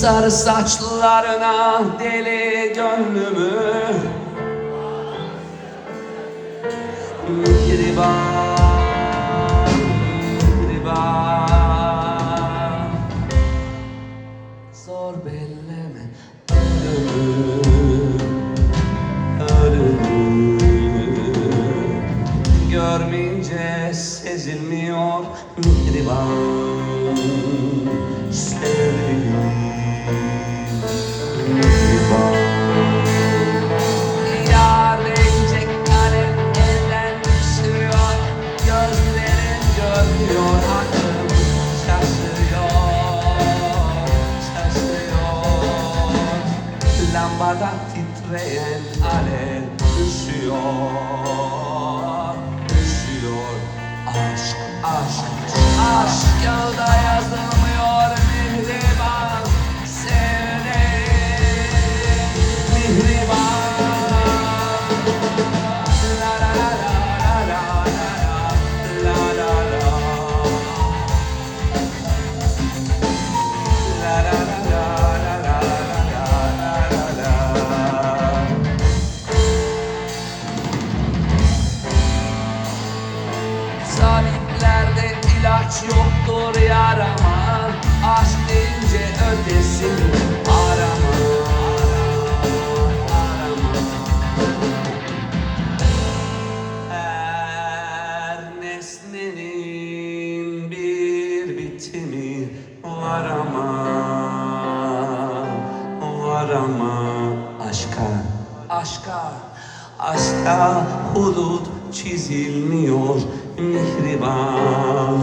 Sarı saçlarına deli gönlümü Görmeyince sezilmiyor mihriban Sevdim Mihriban Yar değecek kalem elden görmüyor aklım şaşırıyor Şaşırıyor. Lambada titreyen alev Aşk, aşk, Yolda yazılmıyor yoktur yarama Aşk deyince ötesini arama Her nesnenin bir bitimi var ama Var ama aşka. Aşka. Aşka hudut çizilmiyor mihriban